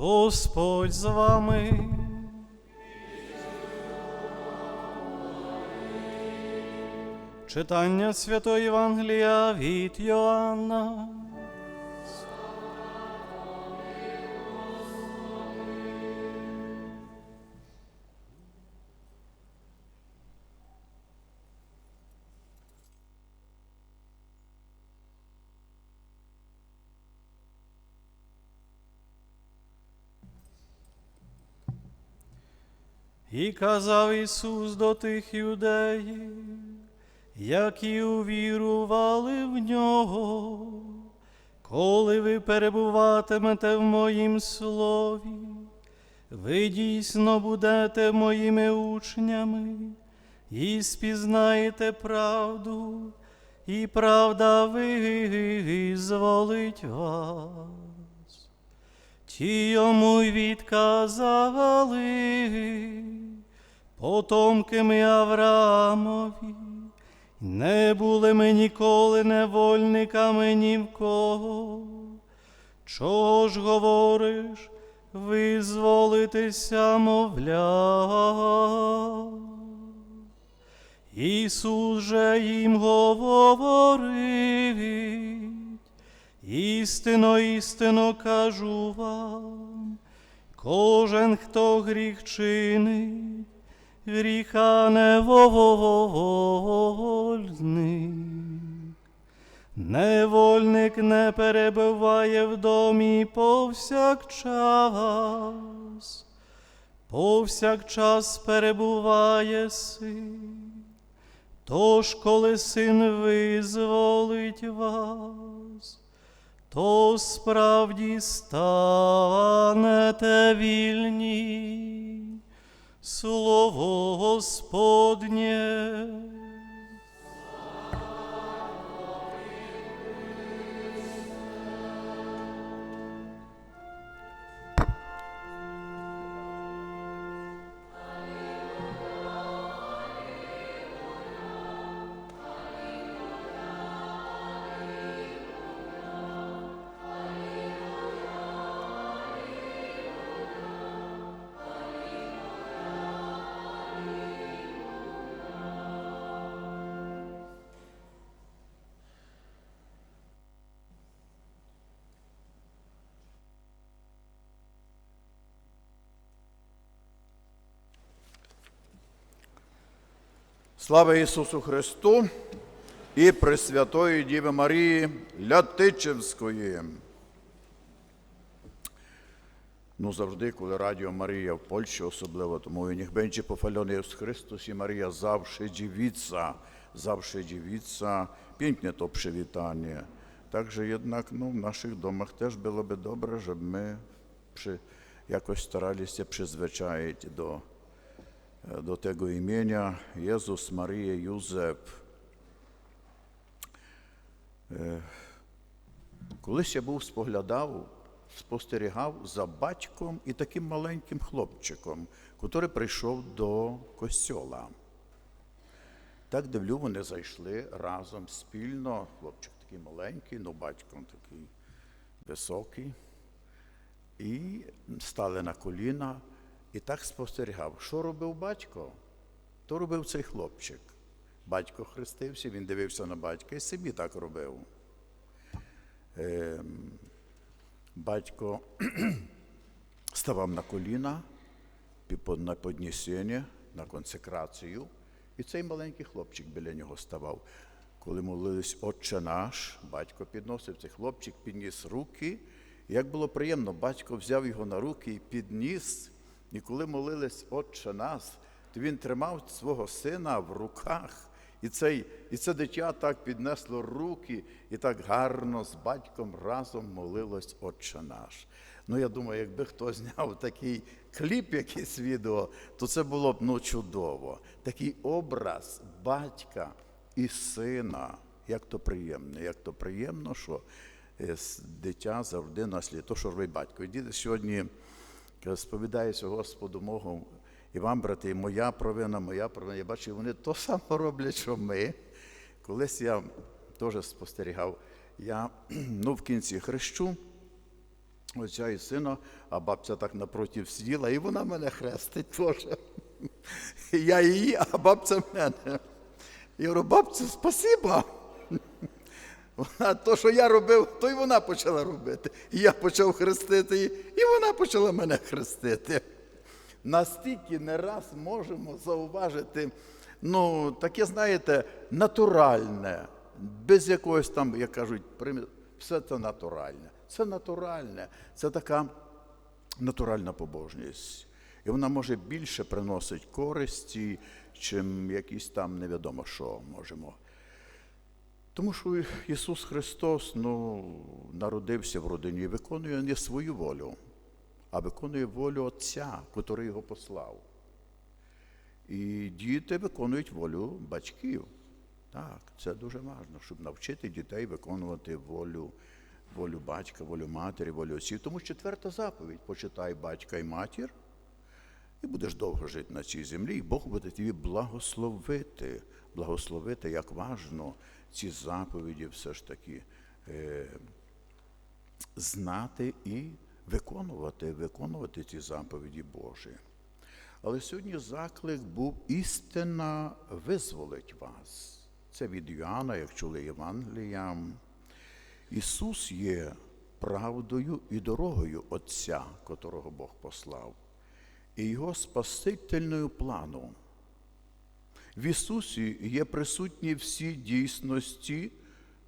Господь з вами. Читання Святої Євангелія від Йоанна. І казав Ісус до тих юдеїв, які увірували в нього, коли ви перебуватимете в моїм слові, ви дійсно будете моїми учнями і спізнаєте правду, і правда визволить вас. Ті йому й відказали, потомки ми Авраамові, не були ми ніколи невольниками ні в кого. Чого ж говориш, визволитися, мовля? Ісус же їм говорив, Істинно, істинно кажу вам, кожен, хто гріх чинить, гріха не вольник. Невольник не перебуває в домі повсякчас, повсякчас перебуває син. Тож, коли син визволить вас, то справді станете вільні. Слово Господнє. Слава Ісусу Христу і Пресвятої Діви Марії Лятичевської. Ну, завжди, коли Радіо Марія в Польщі особливо, тому і niech będzie pochwalony Jezus Chrystus i Maria zawsze dziewica, zawsze dziewica. Pięknie to przywitanie. Także jednak no, w naszych domach też byłoby dobre, żeby my przy, jakoś starali się przyzwyczaić do tego imienia Jezus, Maria, Józef. Колись я був споглядав, спостерігав за батьком і таким маленьким хлопчиком, який прийшов до костьола. Так дивлю, вони зайшли разом спільно. Хлопчик такий маленький, ну батько такий високий. І стали на коліна і так спостерігав, що робив батько, то робив цей хлопчик. Батько хрестився, він дивився на батька і собі так робив. Ем, батько ставав на коліна на піднесення, на консекрацію, і цей маленький хлопчик біля нього ставав. Коли молились Отче наш, батько підносив, цей хлопчик підніс руки. Як було приємно, батько взяв його на руки і підніс. І коли молились Отче нас, то він тримав свого сина в руках. І, цей, і це дитя так піднесло руки і так гарно з батьком разом молилось Отче наш. Ну, я думаю, якби хто зняв такий кліп, якийсь відео, то це було б ну, чудово. Такий образ батька і сина. Як то приємно, як то приємно, що е, дитя завжди наслідує. То, що робить батько. І діти сьогодні сповідаюся Господу Богу, і вам, брати, моя провина, моя провина. Я бачу, вони то саме роблять, що ми. Колись я теж спостерігав, я ну, в кінці хрещу, отця і сина, а бабця так напротив сиділа, і вона мене хрестить теж. Я її, а бабця мене. Я говорю, бабця, спасіба. Вона то, що я робив, то й вона почала робити. І я почав хрестити її, і вона почала мене хрестити. Настільки не раз можемо зауважити, ну, таке, знаєте, натуральне, без якогось там, як кажуть, все це натуральне. Це натуральне, це така натуральна побожність. І вона може більше приносить користі, чим якісь там невідомо що можемо. Тому що Ісус Христос ну, народився в родині і виконує не свою волю, а виконує волю Отця, котрий його послав. І діти виконують волю батьків. Так, це дуже важливо, щоб навчити дітей виконувати волю, волю батька, волю матері, волю отців. Тому четверта заповідь почитай батька і матір, і будеш довго жити на цій землі, і Бог буде тобі благословити. Благословити, як важно ці заповіді все ж таки е, знати і виконувати, виконувати ці заповіді Божі. Але сьогодні заклик був істина визволить вас. Це від Йоанна, як чули Євангелія. Ісус є правдою і дорогою Отця, котрого Бог послав, і Його спасительною планом. В Ісусі є присутні всі дійсності,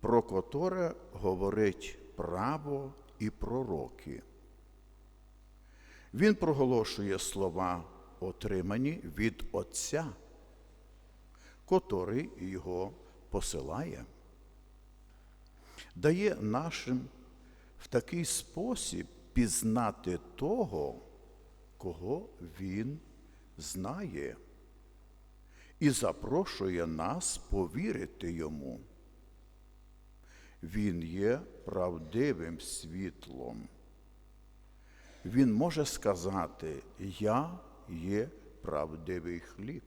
про котре говорить право і пророки. Він проголошує слова, отримані від Отця, котрий його посилає, дає нашим в такий спосіб пізнати того, кого Він знає, і запрошує нас повірити йому. Він є правдивим світлом. Він може сказати, Я є правдивий хліб.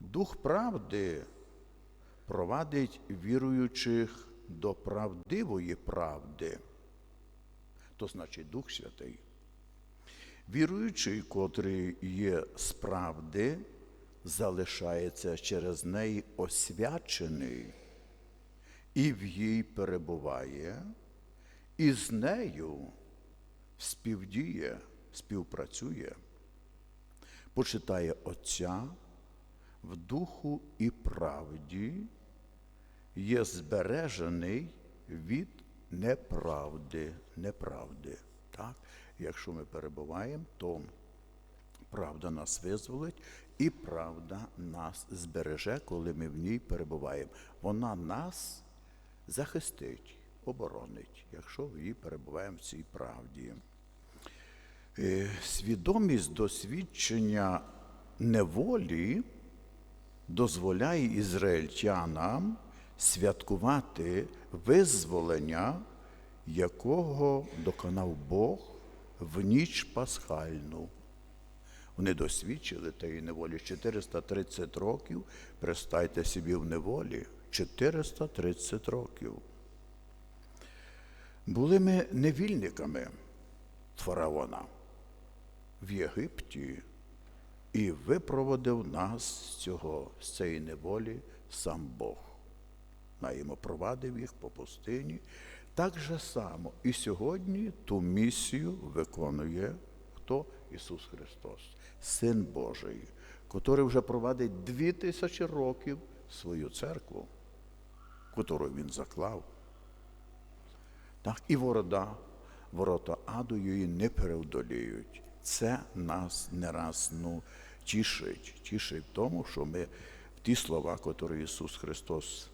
Дух правди провадить віруючих до правдивої правди, то значить Дух Святий. Віруючий, котрий є з правди, залишається через неї освячений і в їй перебуває, і з нею співдіє, співпрацює, почитає Отця в духу і правді, є збережений від неправди, неправди. Так? Якщо ми перебуваємо, то правда нас визволить, і правда нас збереже, коли ми в ній перебуваємо. Вона нас захистить, оборонить, якщо в ній перебуваємо в цій правді. Е, Свідомість досвідчення неволі дозволяє ізраїльтянам святкувати визволення, якого доконав Бог в ніч пасхальну. Вони досвідчили тієї неволі 430 років. Представте собі в неволі 430 років. Були ми невільниками фараона в Єгипті і випроводив нас з цього, з цієї неволі сам Бог. Наємо провадив їх по пустині. Так же само і сьогодні ту місію виконує хто? Ісус Христос, Син Божий, котрий вже провадить дві тисячі років свою церкву, яку Він заклав. Так, і ворота, ворота аду її не переодоліють. Це нас не раз ну, тішить. Тішить в тому, що ми в ті слова, які Ісус Христос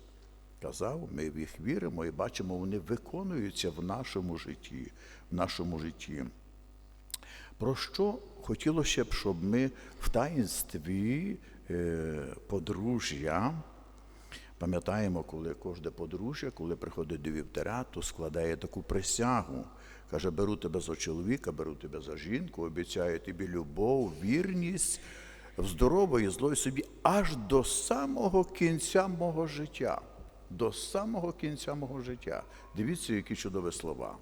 казав, ми в їх віримо і бачимо, вони виконуються в нашому житті, в нашому житті. Про що хотілося б, щоб ми в таїнстві е, подружжя, пам'ятаємо, коли кожне подружжя, коли приходить до вівтаря, то складає таку присягу. Каже, беру тебе за чоловіка, беру тебе за жінку, обіцяю тобі любов, вірність в здорової, злої собі аж до самого кінця мого життя. До самого кінця мого життя. Дивіться, які чудові слова.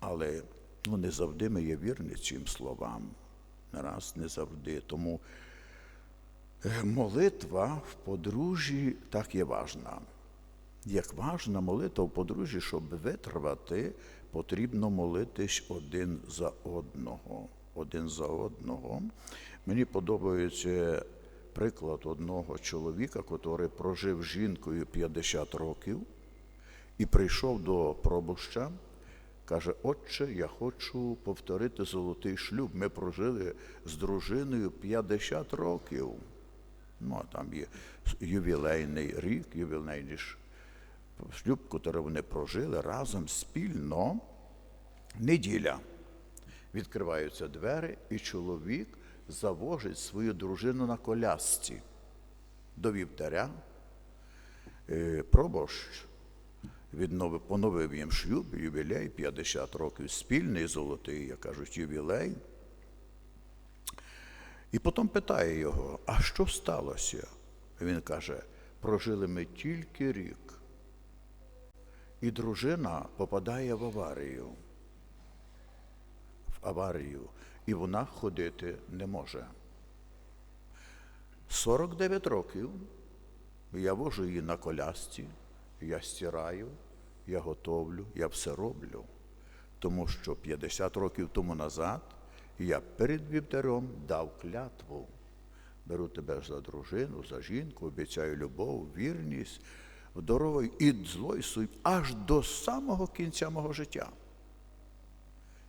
Але ну, не завжди ми є вірні цим словам. Не раз не завжди. Тому е, молитва в подружжі так є важна. Як важна молитва в подружжі, щоб витривати, потрібно молитись один за одного. Один за одного. Мені подобається приклад одного чоловіка, який прожив з жінкою 50 років і прийшов до пробуща. Каже, отче, я хочу повторити золотий шлюб. Ми прожили з дружиною 50 років. Ну, а там є ювілейний рік, ювілейний шлюб, який вони прожили разом спільно. Неділя. Відкриваються двері, і чоловік завожить свою дружину на колясці до вівтаря. Е, Пробощ відновив, поновив їм шлюб, ювілей, 50 років спільний, золотий, як кажуть, ювілей. І потім питає його, а що сталося? Він каже, прожили ми тільки рік. І дружина попадає в аварію. В аварію. І вона ходити не може. 49 років я вожу її на колясці, я стираю, я готовлю, я все роблю. Тому що 50 років тому назад я перед вівтарем дав клятву. Беру тебе за дружину, за жінку, обіцяю любов, вірність, здоровий і злой суй аж до самого кінця мого життя.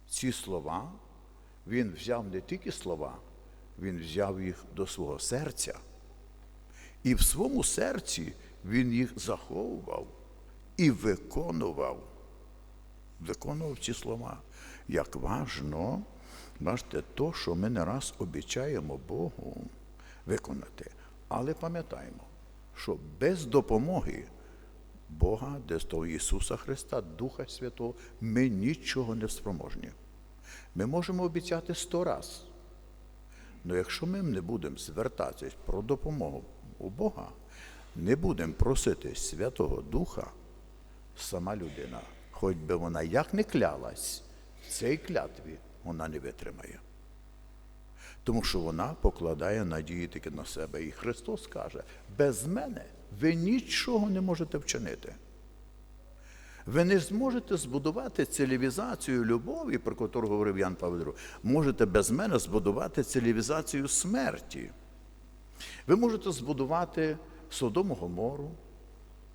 Ці слова він взяв не тільки слова, він взяв їх до свого серця. І в своєму серці він їх заховував і виконував. Виконував ці слова. Як важно, бачите, то, що ми не раз обіцяємо Богу виконати. Але пам'ятаємо, що без допомоги Бога, десь того Ісуса Христа, Духа Святого, ми нічого не спроможні. Ми можемо обіцяти сто раз. Але якщо ми не будемо звертатися про допомогу у Бога, не будемо просити Святого Духа, сама людина, хоч би вона як не клялась, в цій клятві вона не витримає. Тому що вона покладає надії тільки на себе. І Христос каже, без мене ви нічого не можете вчинити. Ви не зможете збудувати цивілізацію любові, про яку говорив Ян Павло можете без мене збудувати цивілізацію смерті. Ви можете збудувати Содому Гомору,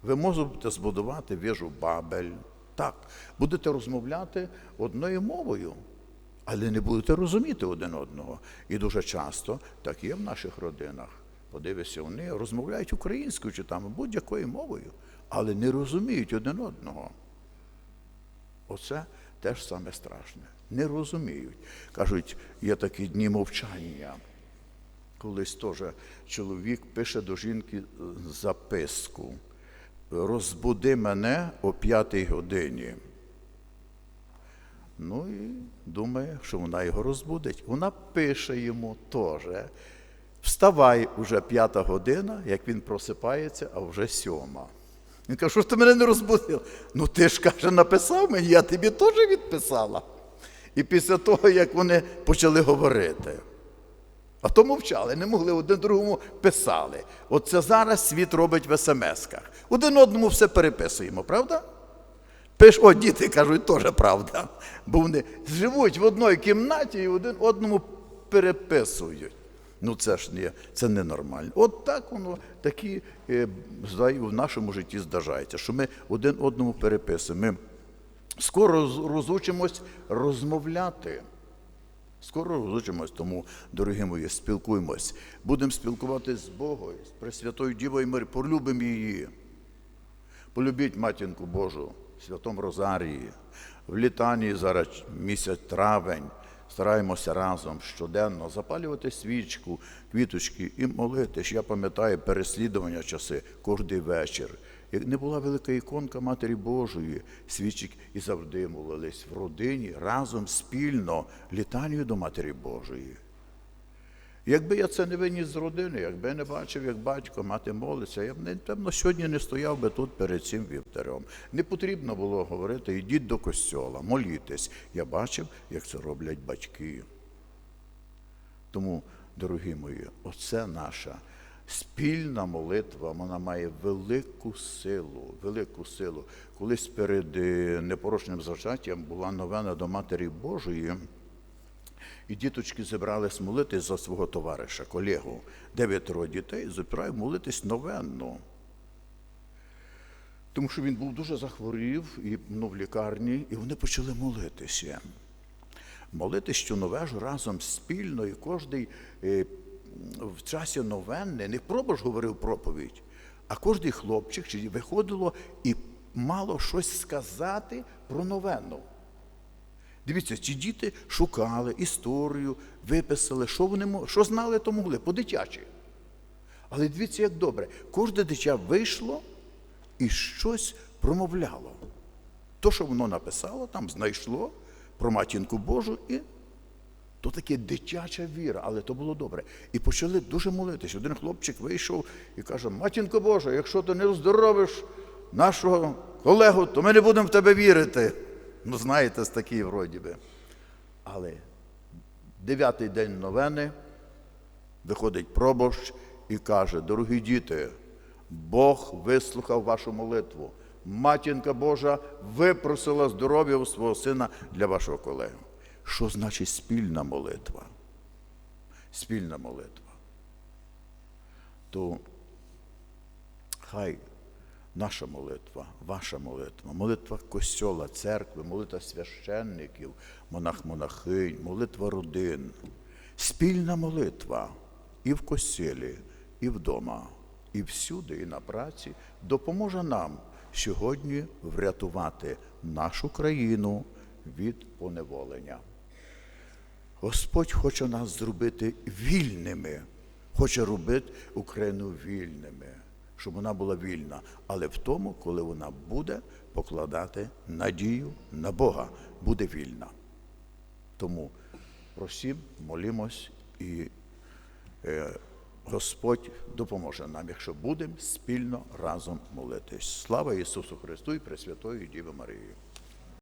ви можете збудувати вежу Бабель. Так, будете розмовляти одною мовою, але не будете розуміти один одного. І дуже часто так є в наших родинах. Подивися, вони розмовляють українською чи там будь-якою мовою, але не розуміють один одного. Оце теж саме страшне. Не розуміють. Кажуть, є такі дні мовчання. Колись теж чоловік пише до жінки записку. Розбуди мене о п'ятій годині. Ну і думає, що вона його розбудить. Вона пише йому теж. Вставай уже п'ята година, як він просипається, а вже сьома. Він каже, що ж ти мене не розбудив? Ну ти ж каже, написав мені, я тобі теж відписала. І після того, як вони почали говорити, а то мовчали, не могли один другому писали. Оце зараз світ робить в смс-ках. Один одному все переписуємо, правда? Пиш, о, діти кажуть, теж правда. Бо вони живуть в одній кімнаті і один одному переписують. Ну це ж не це ненормально. От так воно такі е, в нашому житті здарається, що ми один одному переписуємо. Ми скоро розучимось розмовляти. Скоро розучимось, тому, дорогі мої, спілкуємось. Будемо спілкуватися з Богом, з Пресвятою Дівою Марі, полюбимо її. Полюбіть матінку Божу в Святому Розарії. В літанні зараз місяць травень. Стараємося разом щоденно запалювати свічку, квіточки і молитись. Я пам'ятаю переслідування часи кожний вечір. Як не була велика іконка Матері Божої, свічик і завжди молились в родині разом спільно літанню до Матері Божої. Якби я це не виніс з родини, якби я не бачив, як батько, мати молиться, я б не, певно, сьогодні не стояв би тут перед цим вівтарем. Не потрібно було говорити, йдіть до костьола, молітесь. Я бачив, як це роблять батьки. Тому, дорогі мої, оце наша спільна молитва, вона має велику силу, велику силу. Колись перед е, непорочним зачаттям була новина до Матері Божої. І діточки зібрались молитись за свого товариша, колегу. Дев'ятеро дітей збирають молитись новенно. Тому що він був дуже захворів і ну, в лікарні, і вони почали молитися. Молитись щоновежу разом спільно, і кожен в часі новенни не пробуш говорив проповідь, а кожен хлопчик виходило і мало щось сказати про новенну. Дивіться, ці діти шукали історію, виписали, що вони що знали, то могли, по-дитячі. Але дивіться, як добре, кожне дитя вийшло і щось промовляло. То, що воно написало, там знайшло про матінку Божу, і то таке дитяча віра, але то було добре. І почали дуже молитися. Один хлопчик вийшов і каже: Матінко Божа, якщо ти не оздоровиш нашого колегу, то ми не будемо в тебе вірити. Ну, знаєте, з такий вроді би. Але дев'ятий день новини виходить пробощ і каже: дорогі діти, Бог вислухав вашу молитву. Матінка Божа випросила здоров'я у свого сина для вашого колеги. Що значить спільна молитва? Спільна молитва. То хай наша молитва, ваша молитва, молитва костьола, церкви, молитва священників, монах-монахинь, молитва родин, спільна молитва і в костілі, і вдома, і всюди, і на праці допоможе нам сьогодні врятувати нашу країну від поневолення. Господь хоче нас зробити вільними, хоче робити Україну вільними, щоб вона була вільна, але в тому, коли вона буде покладати надію на Бога, буде вільна. Тому просім, молімось, і е, Господь допоможе нам, якщо будемо спільно разом молитись. Слава Ісусу Христу і Пресвятої Діви Марії.